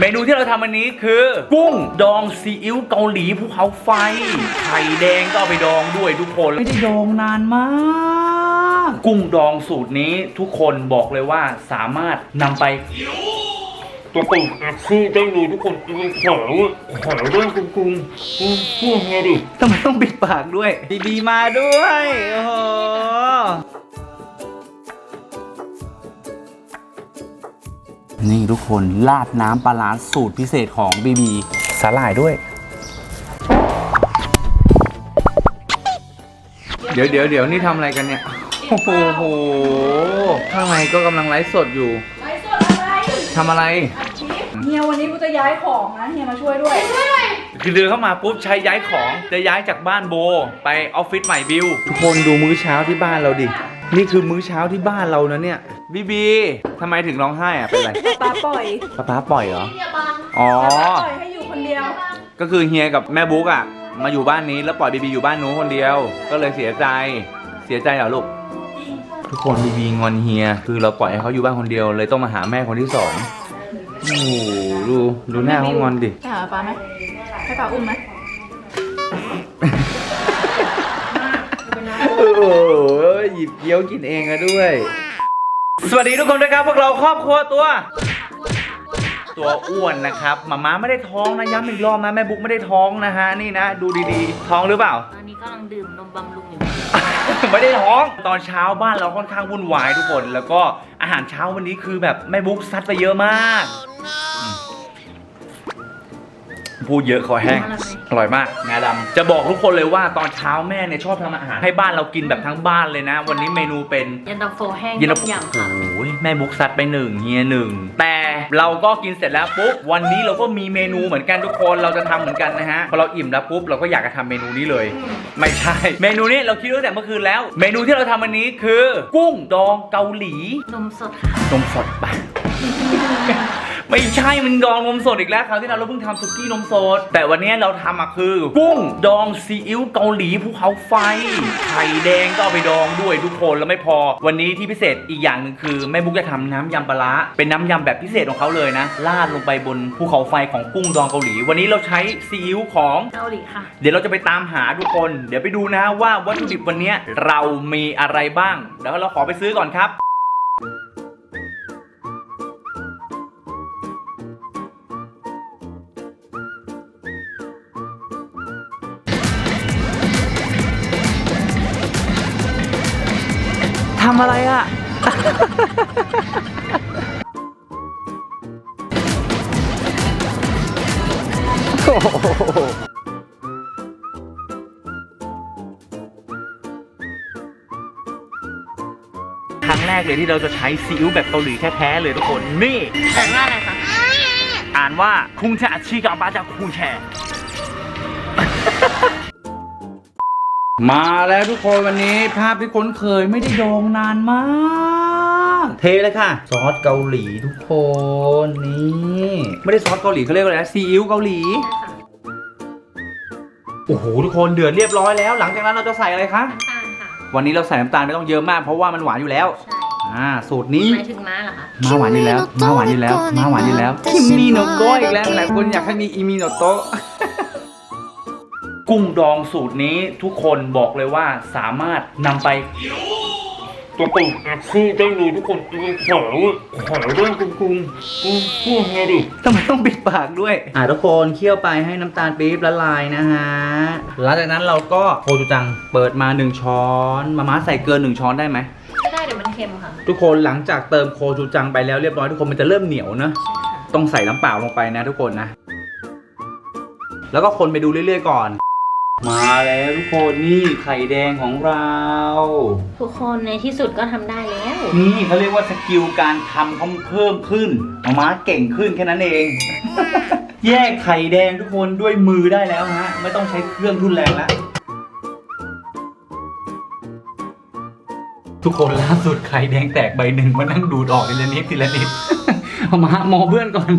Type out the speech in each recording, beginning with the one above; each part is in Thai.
เมนูที่เราทำวันนี้คือ กุ้งดองซีอิ๊วเกาหลีภูเขาไฟ ไข่แดงก็เอาไปดองด้วยทุกคน ไม่ได้ดองนานมาก กุ้งดองสูตรนี้ทุกคนบอกเลยว่าสามารถนำไป ตัวตุ่มคือได้เลยทุกคนกินขาวขาวด้วยกุ้งกุ้งกุ้งกุ้งไงดิทำไมต้องปิดปากด้วยบีบีมาด้วย โอ้โห นี่ทุกคนราดน้ำปลาร้าสูตรพิเศษของบีบีสาหร่ายด้วย เดี๋ยวเดี๋ยวเดี๋ยวนี่ทำอะไรกันเนี่ย โอ้โห ข้างในก็กำลังไลฟ์สดอยู่ไลฟ์สดอะไรทำอะไรอัดคลิปเฮียวันนี้กูจะย้ายของนะเฮียมาช่วยด้วย คือเดินเข้ามาปุ๊บใช้ย้ายของจะย้ายจากบ้านโบ ไปออฟฟิศใหม่บิวทุกคนดูมื้อเช้าที่บ้านเราดิ นี่คือมื้อเช้าที่บ้านเรานะเนี่ยบีบีทำไมถึงร้องไห้อะเป็นไรปาปล่อยป๊าป๊าปล่อยเหรอ อ๋อปาปล่อยให้อยู่คนเดียว ก็คือเฮียกับแม่บุ๊กอะมาอยู่บ้านนี้แล้วปล่อยบีบีอยู่บ้านนู้นคนเดียว ก็เลยเสียใจเสียใจเหรอลูกทุกคนบีบีงอนเฮีย คือเราปล่อยให้เขาอยู่บ้านคนเดียว เลยต้องมาหาแม่คนที่สองโอ้โหดูดูหน้าเขางอนดิไปหาปาไหมให้ปาอุ้มไหม โอ้โห หยิบเกี๊ยวกินเองอะด้วย สวัสดีทุกคนด้วยครับ พวกเราครอบครัวตัว ตัวอ้วนนะครับมาม่าไม่ได้ท้องนะย้ำอีกรอบนะแม่บุ๊กไม่ได้ท้องนะฮะนี่นะ ดูดีๆ ท้องหรือเปล่า ตอนนี้กำลังดื่มนมบำรุงอยู่ ไม่ได้ท้องตอนเช้าบ้านเราค่อนข้างวุ่นวายทุกคน แล้วก็อาหารเช้าวันนี้คือแบบแม่บุ๊กซัดไปเยอะมากอืม พูดเยอะคอแห้ง อร่อยมาก งาดำจะบอกทุกคนเลยว่าตอนเช้าแม่เนี่ยชอบทำอาหารให้บ้านเรากินแบบทั้งบ้านเลยนะ วันนี้เมนูเป็น เย็นตาโฟแห้งเย็นตาต้โฟมยำค่ะโอ้ยแม่บุ๊กซัดไปหนึ่งเฮียหนึ่งแต่เราก็กินเสร็จแล้วปุ๊บวันนี้เราก็มีเมนูเหมือนกันทุกคนเราจะทำเหมือนกันนะฮะพอเราอิ่มแล้วปุ๊บเราก็อยากจะทำเมนูนี้เลย ไม่ใช่ เมนูนี้เราคิดตั้งแต่เมื่อคืนแล้ว เมนูที่เราทำวันนี้คือ กุ้งดองเกาหลีนมสดค่ะนมสดปะ ไม่ใช่มันดองนมสดอีกแล้วคราวที่เราเราเพิ่งทำสุกี้นมสด แต่วันนี้เราทำอะคือ กุ้งดองซีอิ๊วเกาหลีภูเขาไฟไข่แดงก็เอาไปดองด้วยทุกคนแล้วไม่พอ วันนี้ที่พิเศษอีกอย่างหนึ่งคือแม่บุ๊กจะทำน้ำยำปลาร้าเป็นน้ำยำแบบพิเศษของเขาเลยนะราดลงไปบนภูเขาไฟของกุ้งดองเกาหลี วันนี้เราใช้ซีอิ๊วของ เกาหลีค่ะ เดี๋ยวเราจะไปตามหาทุกคน เดี๋ยวไปดูนะว่าวัตถุดิบวันนี้เรามีอะไรบ้างเดี๋ยวเราขอไปซื้อก่อนครับำอะไรอะ ครั้งแรกเลยที่เราจะใช้ซีอิ๊วแบบเกาหลีแท้ๆเลยทุกคน นี่แต่ว่าอะไรคะ อ่านว่าคุงแชชิกาบาจากคุงแช มาแล้วทุกคนวันนี้ภาพที่คุ้นเคยไม่ได้ดองนานมาก เทเลยค่ะ ซอสเกาหลีทุกคนนี่ไม่ได้ซอสเกาหลีเขาเรียกว่าอะไรนะซีอิ๊วเกาหลี โอ้โหทุกคนเดือดเรียบร้อยแล้ว หลังจากนั้นเราจะใส่อะไรคะน้ำตาลค่ะวันนี้เราใส่น้ำตาลไม่ต้องเยอะมากเพราะว่ามันหวานอยู่แล้วใช่อ่าสูตรนี้ หมายถึงม้าเหรอคะมาหวานอยู่แล้ว มาหวานอยู่แล้ว มาหวานอยู่แล้วคิมมีโนโกะอีกแล้วหลายคนอยากให้มีอิมิโนโตะ กุ้งดองสูตรนี้ทุกคนบอกเลยว่าสามารถนำไปตัวตุ่มคือได้เลยทุกคนกินขาวขาวด้วยกุ้งกุ้งกุ้งกุ้งไงดิทำไมต้องปิดปากด้วย อ่าทุกคนเคี่ยวไปให้น้ำตาลปี๊บละลายนะฮะ หลังจากนั้นเราก็โคจูจังเปิดมา 1 ช้อน มาม่าใส่เกิน 1 ช้อนได้ไหมไม่ได้เดี๋ยวมันเค็มค่ะ ทุกคนหลังจากเติมโคจูจังไปแล้วเรียบร้อยทุกคนมันจะเริ่มเหนียวเนอะใช่ค่ะต้องใส่น้ำเปล่าลงไปนะทุกคนนะ แล้วก็คนไปดูเรื่อยๆก่อน มาแล้วทุกคนนี่ไข่แดงของเรา ทุกคนในที่สุดก็ทำได้แล้ว นี่เขาเรียกว่าสกิลการทำเขาเพิ่มขึ้นมาม้าเก่งขึ้นแค่นั้นเอง แยกไข่แดงทุกคนด้วยมือได้แล้วฮะ ไม่ต้องใช้เครื่องทุนแรงแล้วทุกคนล่าสุดไข่แดงแตกใบหนึ่งมานั่งดูดออกทีละนิดทีละนิด เอามาหมอเพื่อนก่อน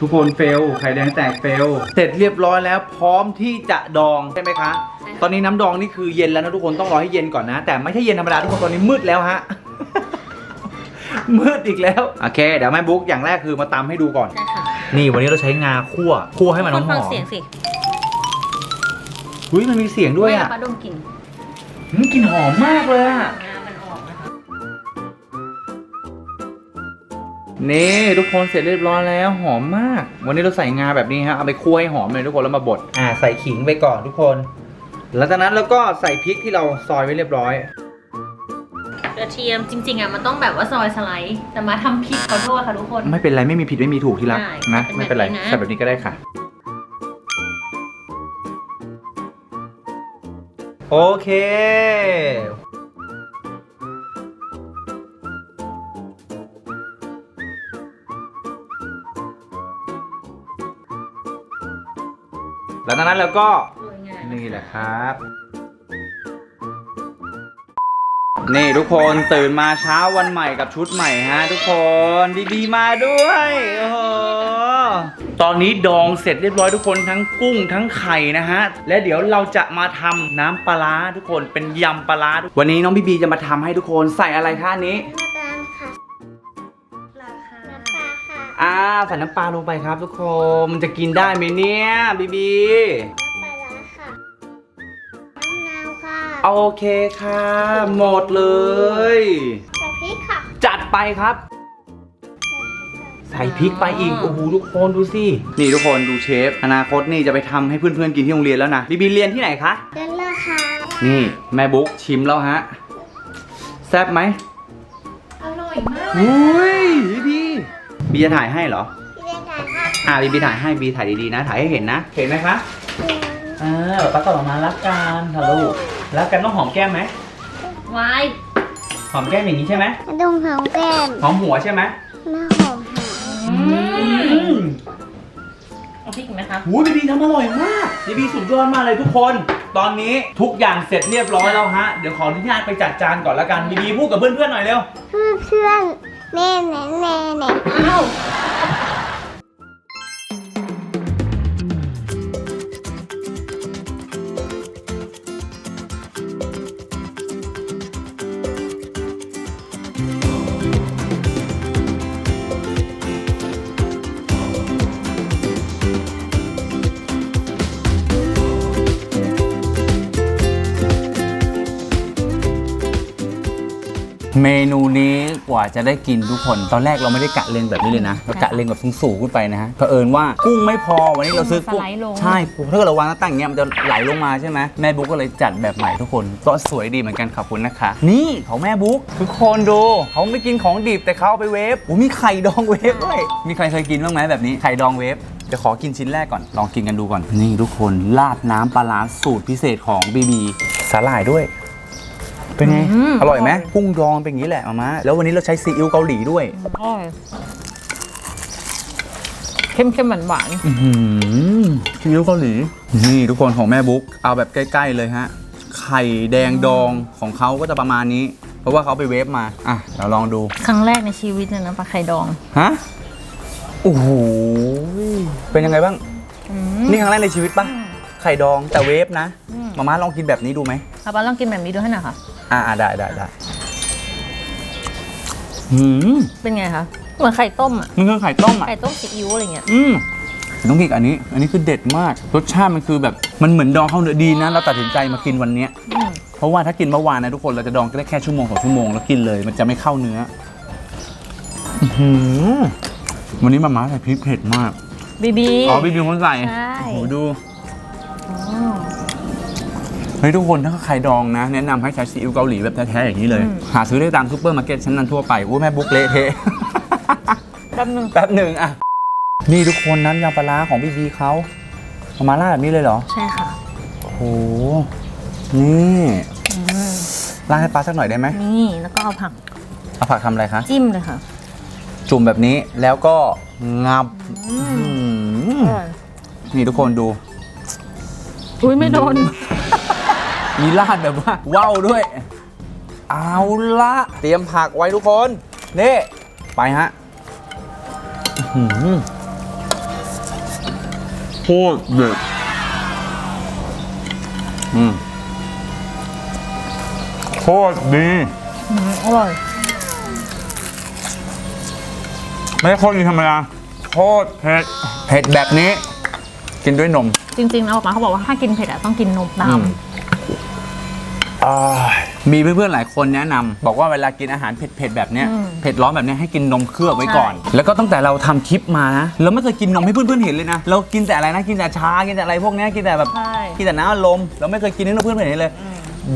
ทุกคนเฟล ไข่แดงแตกเฟล เสร็จเรียบร้อยแล้วพร้อมที่จะดองใช่ไหมคะ ใช่ค่ะ ตอนนี้น้ำดองนี่คือเย็นแล้วนะทุกคนต้องรอให้เย็นก่อนนะ แต่ไม่ใช่เย็นธรรมดาทุกคนตอนนี้มืดแล้วฮะ มืดอีกแล้ว โอเค เดี๋ยวแม่บุ๊กอย่างแรกคือมาตำให้ดูก่อนใช่ค่ะนี่วันนี้เราใช้งาคั่วคั่วให้มันหคอนมฟังๆเสียงสิอุ้ยมันมีเสียงด้วยอะปลาดมกลิ่นอืมกลิ่นหอมมากเลยอะงามันอ นี่ทุกคนเสร็จเรียบร้อยแล้วหอมมาก วันนี้เราใส่งาแบบนี้ฮะเอาไปคั่วให้หอมเลยทุกคนแล้วมาบดอ่าใส่ขิงไปก่อนทุกคน หลังจากนั้นเราก็ใส่พริกที่เราซอยไว้เรียบร้อย กระเทียมจริง ๆอะมันต้องแบบว่าซอยสไลด์ แต่มาทำผิดขอโทษค่ะทุกคน ไม่เป็นไรไม่มีผิดไม่มีถูกที่รักใช่นะเป็นไม่เป็นไรแบบนี้นะ ใส่แบบนี้ก็ได้ค่ะ โอเคห จากนั้นเราก็โรยงานี่แหละครับ นี่ทุกคนตื่นมาเช้าวันใหม่กับชุดใหม่ฮะ ทุกคนดีๆมาด้วยโอ้โหตอนนี้ดองเสร็จเรียบร้อยทุกคนทั้งกุ้งทั้งไข่นะฮะ และเดี๋ยวเราจะมาทำน้ำปลาร้าทุกคนเป็นยำปลาร้าวันนี้น้องบีบีจะมาทำให้ทุกคนใส่อะไรคะอัน อ่าใส่น้ำปลาลงไปครับทุกคน มันจะกินได้ไหมเนี่ยบีบีน้ำปลาร้าค่ะน้ำมะนาวค่ะโอเคค่ะ หมดเลย ใส่พริกค่ะจัดไปครับ ใส่พริกไปอีกโอ้โหทุกคนดูสินี่ทุกคนดูเชฟ อนาคตนี่จะไปทำให้เพื่อนๆกินที่โรงเรียนแล้วนะบีบีเรียนที่ไหนคะ เดินเลยค่ะนี่แม่บุ๊กชิมแล้วฮะ แซ่บไหมอร่อยมากอุ้ยบีบี บีจะถ่ายให้เหรอ พี่เล่นถ่ายค่ะอ่าบีบีถ่ายให้บีถ่ายดีๆนะ ถ่ายให้เห็นนะ เห็นไหมคะอ่าป้าต่อมารักกันค่ะลูกรักกันต้องหอมแก้มไหมวายหอมแก้มอย่างนี้ใช่ไหมกระดุมหอมแก้มหอมหัวใช่ไหมหน้าหอมหางอืมเอาพริกอีกไหมคะหูบีบีทำอร่อยมากบีบีสุดยอดมากเลยทุกคน ตอนนี้ทุกอย่างเสร็จเรียบร้อยแล้วฮะ เดี๋ยวขออนุญาตไปจัดจานก่อนละกันบีบีพูดกับเพื่อนๆหน่อยเร็ว เพื่อนเพื่อน แน่แน่แน่แน่อ้าว เมนูนี้กว่าจะได้กินทุกคน ตอนแรกเราไม่ได้กะเลงแบบนี้เลยนะเรากะเลงแบบสูงๆขึ้นไปนะฮะเผอิญว่ากุ้งไม่พอวันนี้เราซื้อกุ้งสไลด์ลง ใช่ถ้าเกิดเราวางหน้าตั้งอย่างเงี้ยมันจะไหลลงมาใช่ไหมแม่บุ๊กก็เลยจัดแบบใหม่ทุกคนก็สวยดีเหมือนกันขอบคุณนะคะ นี่ของแม่บุ๊กทุกคนดูเขาไม่กินของดิบแต่เขาเอาไปเวฟโอ้มีไข่ดองเวฟด้วยมีใครเคยกินบ้างไหมแบบนี้ไข่ดองเวฟเดี๋ยวขอกินชิ้นแรกก่อน ลองกินกันดูก่อน นี่ทุกคน ราดน้ำปลาร้าสูตรพิเศษของบีบีสาหร่ายด้วย เป็นไงอืมอร่อยไหมอร่อยกุ้งดองเป็นอย่างนี้แหละมาม่าแล้ววันนี้เราใช้ซีอิ๊วเกาหลีด้วยอร่อยเข้มเข้มหวานหวานอื้อหือซีอิ๊วเกาหลี นี่ทุกคนของแม่บุ๊กเอาแบบใกล้ ๆ เลยฮะ ไข่แดงดองของเขาก็จะประมาณนี้ เพราะว่าเขาไปเวฟมา อะ เราลองดู ครั้งแรกในชีวิตเลยนะปลาไข่ดอง ฮะ โอ้โห เป็นยังไงบ้างอืมนี่ครั้งแรกในชีวิตปะ ไข่ดองแต่เวฟนะ อืม มาม่าลองกินแบบนี้ดูไหม เอาปลาลองกินแบบนี้ดูให้หน่อยค่ะ อ่าได้ได้ได้หืมเป็นไงคะเหมือนไข่ต้มอะมันคือไข่ต้มอะ ไข่ต้มซีอิ๊วอะไรเงี้ยอืมน้องพริกอันนี้ อันนี้คือเด็ดมาก รสชาติมันคือแบบ มันเหมือนดองข้าวเนื้อดีนะ เราตัดสินใจมากินวันเนี้ย อืมเพราะว่าถ้ากินเมื่อวานนะทุกคน เราจะดองได้แค่ชั่วโมงสองชั่วโมงแล้วกินเลย มันจะไม่เข้าเนื้ออื้อหือวันนี้มาม่าใส่พริกเผ็ดมาก บีบี อ๋อพี่บิวคนใส่ใช่ โอ้โหดูอ๋อ เฮ้ยทุกคนถ้าใครดองนะ แนะนำให้ใช้ซีอิ๊วเกาหลีแบบแท้ๆอย่างนี้เลย หาซื้อได้ตามซูเปอร์มาร์เก็ตชั้นนำทั่วไปอู้แม่บุ๊กเละเทะ แป๊บนึงแป๊บหนึ่งอะนี่ทุกคนน้ำยำปลาร้าของพี่บีเขาเอามาล่าดแบบนี้เลยเหรอ ใช่ค่ะ โอ้โห นี่อืมล่าดให้ปลาสักหน่อยได้ไหมนี่แล้วก็เอาผักเอาผักทำอะไรคะ จิ้มเลยค่ะจุ่มแบบนี้แล้วก็งับอืมอืมอร่อยนี่ทุกคนดู อุ้ยไม่โดน มีราดแบบว่าว้าวด้วย เอาละเตรียมผักไว้ทุกคน นี่ ไปฮะอื้อหือโคตรเด็ดอืมโคตรดีอืมอร่อย ไม่ใช่โคตรดีธรรมดาโคโคตรเผ็ดเผ็ดแบบนี้ กินด้วยนม จริงๆแล้วออกมาเขาบอกว่าถ้ากินเผ็ดอะต้องกินนมตาอืมม อ่า มีเพื่อนๆหลายคนแนะนำบอกว่าเวลากินอาหารเผ็ดๆแบบเนี้ยอืมเผ็ดร้อนแบบเนี้ยให้กินนมเคลือบไว้ก่อนใช่แล้วก็ตั้งแต่เราทำคลิปมานะเราไม่เคยกินนมให้เพื่อนๆเห็นเลยนะเรากินแต่อะไรนะกินแต่ชากินแต่อะไรพวกเนี้ยกินแต่แบบใช่ กินแต่น้ำอารมณ์เราไม่เคยกินให้เพื่อนๆเห็นเลย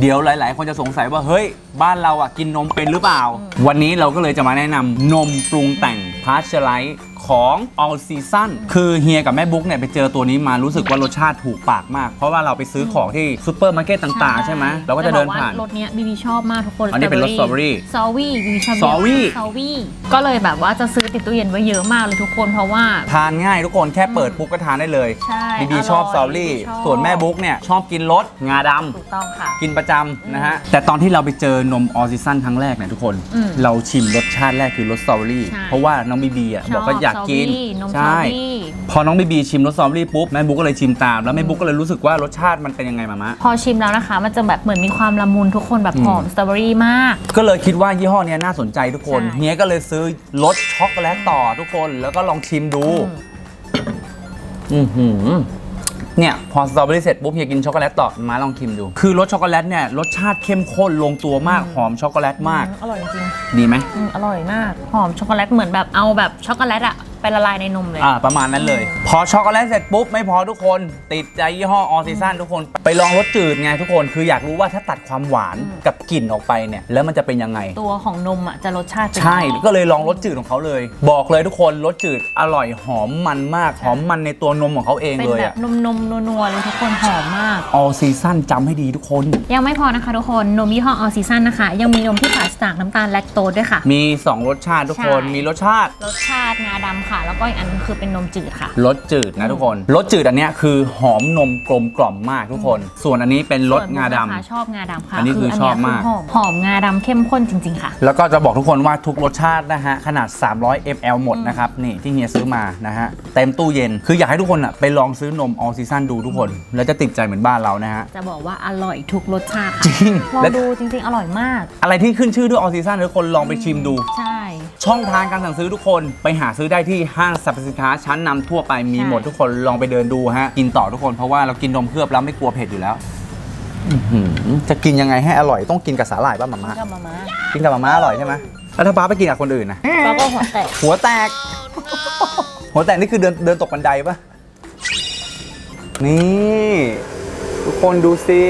เดี๋ยวหลาย ๆ คนจะสงสัยว่าเฮ้ย บ้านเราอะกินนมเป็นหรือเปล่า วันนี้เราก็เลยจะมาแนะนำนมปรุงแต่งพาสเชอร์ไลท์ ของ All Season คือเฮียกับแม่บุ๊กเนี่ยไปเจอตัวนี้มารู้สึกว่ารสชาติถูกปากมาก เพราะว่าเราไปซื้อของที่ซูเปอร์มาร์เก็ตต่างๆ ใช่ไหมเราก็จะเดินผ่านแต่บอกว่รถเนี้ยบีบีชอบมากทุกคนอันนี้เป็นรส strawberry ซอวี่บีบีชอบ strawberry ซอวี่ก็เลยแบบว่าจะซื้อติดตู้เย็นไว้เยอะมากเลยทุกคนเพราะว่า ทานง่ายทุกคนแค่เปิดปุ๊บก็ทานได้เลยใช่บีบีอร่อยชอบซอรี่ชอบ ส่วนแม่บุ๊กเนี่ยชอบกินรสงาดำ ถูกต้องค่ะ กินประจำนะฮะ แต่ตอนที่เราไปเจอนมออซิซันครั้งแรกเนี่ยทุกคน อืมเราชิมรสชาติแรกคือรสสตรอเบอรี่ ใช่เพราะว่าน้องบีบีอะบอกว่าอยากกินชอบซอวี่นมซอใช่วี่พอน้องบีบีชิมรสสตรอเบอรี่ปุ๊บแม่บุ๊กก็เลยชิมตาม แล้วแม่บุ๊กก็เลยรู้สึกว่ารสชาติมันเป็นยังไงมามะ พอชิมแล้วนะคะ มันจะแบบเหมือนมีความละมุนทุกคนแบบอืมหอมสตรอเบอรี่มาก ก็เลยคิดว่ายี่ห้อเนี้ยน่าสนใจทุกคนใช่เฮียก็เลยซื้อรสช็อกโกแลตต่อทุกคน แล้วก็ลองชิมดู อือหือ เนี่ยพอสตรอเบอรี่เสร็จปุ๊บเฮียกินช็อกโกแลตต่อมาลองชิมดู คือรสช็อกโกแลตเนี่ยรสชาติเข้มข้นลงตัวมากหอมช็อกโกแลตมาก อร่อยจริงดีไหม ๆอืมอร่อยมาก หอมช็อกโกแลตเหมือนแบบเอาแบบช็อกโกแลตอะ ไปละลายในนมเลย อ่าประมาณนั้นเลย พอช็อกโกแลตเสร็จปุ๊บ ไม่พอทุกคนติดใจยี่ห้อออซิซันทุกคน ไปลองรสจืดไงทุกคนคืออยากรู้ว่าถ้าตัดความหวานกับกลิ่นออกไปเนี่ย แล้วมันจะเป็นยังไง ตัวของนมอะจะรสชาติเป็นใช่ยังไง ก็เลยลองรสจืดของเขาเลย บอกเลยทุกคนรสจืดอร่อยหอมมันมาก หอมมันในตัวนมของเขาเองเป็นเลยแบบอะนมนมๆนัวๆเลยทุกคนหอมมาก ออซีซั่นจำให้ดีทุกคน ยังไม่พอนะคะทุกคนนมยี่ห้อออซีซันนะคะ ยังมีนมที่ปราศจากน้ำตาลแลคโตสด้วยค่ะ มี 2 รสชาติทุกคนใช่ มีรสชาติ รสชาติงาดำค่ะ แล้วก็อีกอันนึงคือเป็นนมจืดค่ะ รสจืดนะทุกคนรสจืดอันเนี้ยคือหอมนมกลมกล่อมมากทุกคน ส่วนอันนี้เป็นรสงาดำ ส่วนบุ๋มนะคะชอบงาดำค่ะอันนี้คือชอบมาก หอมหอมงาดำเข้มข้นจริง ๆ ค่ะ แล้วก็จะบอกทุกคนว่าทุกรสชาตินะฮะ ขนาด 300 ml หมดนะครับ นี่ที่เฮียซื้อมานะฮะ เต็มตู้เย็น คืออยากให้ทุกคนอะไปลองซื้อนม all season ดูทุกคน แล้วจะติดใจเหมือนบ้านเรานะฮะ จะบอกว่าอร่อยทุกรสชาติค่ะจริงลองและดูจริง ๆ อร่อยมาก อะไรที่ขึ้นชื่อด้วย all season ทุกคนลองไปชิมดู ใช่ ช่องทางการสั่งซื้อทุกคนไปหาซื้อได้ที่ห้างสรรพสินค้าชั้นนำทั่วไปมีใช่หมดทุกคนลองไปเดินดูฮะ กินต่อทุกคนเพราะว่าเรากินนมเคลือบแล้วไม่กลัวเผ็ดอยู่แล้วอื้อหือจะกินยังไงให้อร่อยต้องกินกับสาหร่ายป่ะหมาม่ากับมาม่ากินกับหมาม่าอร่อยใช่ไหมแล้วถ้าป้าไปกินกับคนอื่นนะ แล้วก็หัวแตกหัวแตก หัวแตกนี่คือเดินเดินตกบันไดปะนี่ ทุกคนดูสิ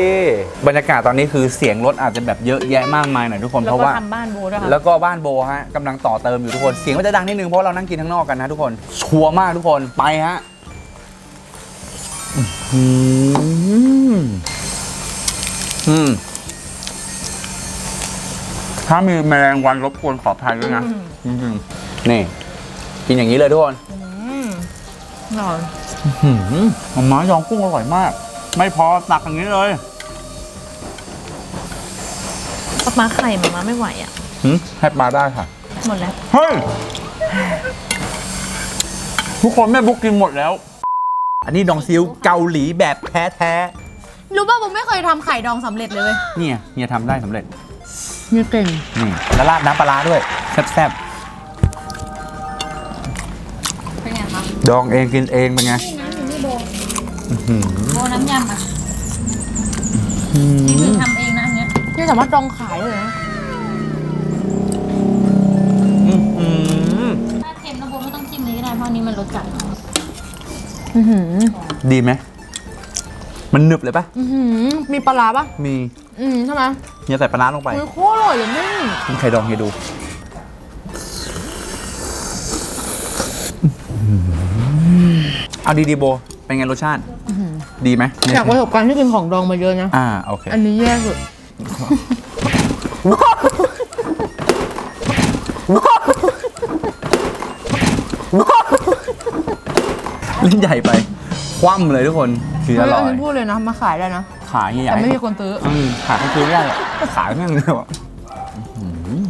บรรยากาศตอนนี้คือเสียงรถอาจจะแบบเยอะแยะมากมายหน่อยทุกคนแล้เพวราะก็ว่าทำบ้านโบด้วยค่ะแล้วก็บ้านโบฮะกำลังต่อเติมอยู่ทุกคน เสียงมันจะดังนิดนึงเพราะเรานั่งกินข้างนอกกันนะทุกคน ชัวร์มากทุกคนไปฮะอื้อหืออืมถ้ามีแมลงวันรบกวนขออภัยด้วยนะจริงๆนี่ กินอย่างนี้เลยทุกคนอืมอร่อยหืมหม่าม้ายองกุ้งอร่อยมาก ไม่พอตักอย่างนี้เลยปลามาไข่มาม่าไม่ไหวอะ หืมให้ปลาได้ค่ะ หมดแล้ว เฮ้ย ทุกคนแม่บุ๊กกินหมดแล้ว อันนี้ดองซิวเกาหลีแบบแท้แท้รู้ป่ะผมไม่เคยทำไข่ดองสำเร็จเลยเว้ยๆเนี่ยเฮียทำได้สำเร็จเนี่ยเก่ง นี่แล้วราดน้ำปลาร้าด้วย แซ่บเป็นไงคะๆดองเองกินเองเป็นไงโบ น้ำยำอะนี่คือทำเองนะอันเนี้ยนี่สามารถดองขายเลยนะอื้อหือถ้าเค็มนะโบไม่ต้องจิ้มเลยก็ได้เพราะอันนี้มันรสจัดอือหือดีไหมมันหนึบเลยปะอือหือมีปลาร้าปะมีอืมใช่ไหมเฮียใส่ปลาร้าลงไปมันโคตรอร่อยเลยแม่กินไข่ดองเฮียดูเอาดีๆโบ เป็นไงรสชาติ ดีไหมจากประสบการณ์ที่กินของดองมาเยอะนะ อ่าโอเค อันนี้แย่สุดเล่นใหญ่ไป คว่ำเลยทุกคนคืออร่อยนนี้พูดเลยนะ มาขายได้นะ ขายใหญ่แต่ไม่มีคนซื้ออืมขายก็คือไม่ได้หรอกขายแม่งเลยว่ะอื้อหือ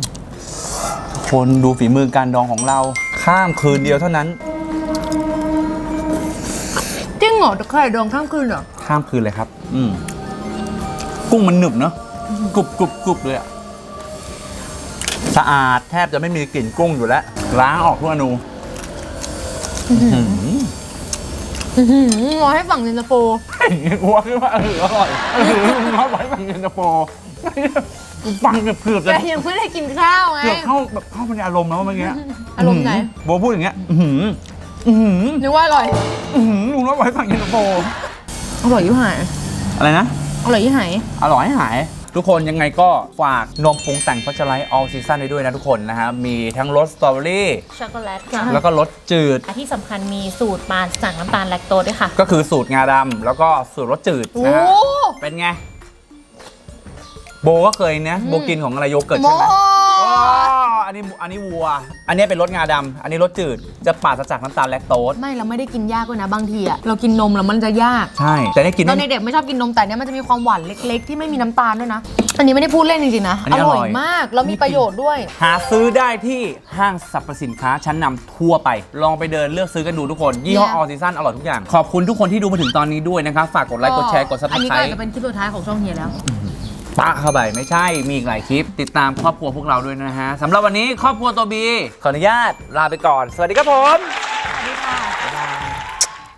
คนดูฝีมือการดองของเรา ข้ามคืนเดียวเท่านั้นจริง เหรอไข่ดองข้ามคืนเหรอ ข้ามคืนเลยครับ อืมกุ้งมันหนึบเนาะกรุบกรุบกรุบเลยอะสะอาดแทบจะไม่มีกลิ่นกุ้งอยู่แล้วล้างออกทุกอนูรอให้ฝั่งเย็นตาโฟอ้วกขึ้นมาเอออร่อยเออมึงเอาไว้ฝั่งเย็นตาโฟฟังแบบเกือบแกจะยังไม่ได้กินข้าวไงเกือบเข้าแบบเข้าไปในอารมณ์แล้วเมื่อกี้อารมณ์ไหน โบพูดอย่างเงี้ยอื้อหือ อื้อหือนึกว่าอร่อย อื้อหือลุงเอาไว้ฝั่งเย็นตาโฟอร่อยยิ่หาย อะไรนะ อร่อยยิ่หาย อร่อยให้หาย ทุกคนยังไงก็ฝากนมปรุงแต่งพัชไลท์ออลซีซั่นได้ด้วยนะทุกคนนะฮะ มีทั้งรสสตรอเบอรี่ ช็อกโกแลตค่ะแล้วก็รสจืด ที่สำคัญมีสูตรมาจากน้ำตาลแลคโตสด้วยค่ะ ก็คือสูตรงาดำแล้วก็สูตรรสจืดโอ้นะฮะ เป็นไง โบก็เคยนะ โบกินของอะไรโยเกิร์ตโมใช่ไหม อ๋ออันนี้อันนี้วัว อันนี้เป็นรสงาดำอันนี้รสจืด จะปราศจากน้ำตาลแลคโตส ไม่เราไม่ได้กินยากด้วยนะบางทีอะเรากินนมแล้วมันจะยาก ใช่ แต่ได้กินตอนเด็กๆไม่ชอบกินนมแต่เนี้ยมันจะมีความหวานเล็กๆ ที่ไม่มีน้ำตาลด้วยนะ อันนี้ไม่ได้พูดเล่นจริงๆนะอันนี้อร่อย มากแล้วมีประโยชน์ด้วย หาซื้อได้ที่ห้างสรรพสินค้าชั้นนำทั่วไป ลองไปเดินเลือกซื้อกันดูทุกคน ยี่ห้อเนี่ยออซีซันอร่อยทุกอย่าง ขอบคุณทุกคนที่ดูมาถึงตอนนี้ด้วยนะครับ ฝากกดไลค์ กดแชร์ กดซับอันสนี้ไคก็รอาจต์จะเป็นคลิปสุดท้ายของช่องเฮียแล้ว ปะเข้าไปไม่ใช่มีอีกหลายคลิป ติดตามครอบครัวพวกเราด้วยนะฮะสำหรับวันนี้ครอบครัวตัวบีขออนุญาตลาไปก่อน สวัสดีครับผม สวัสดีค่ะ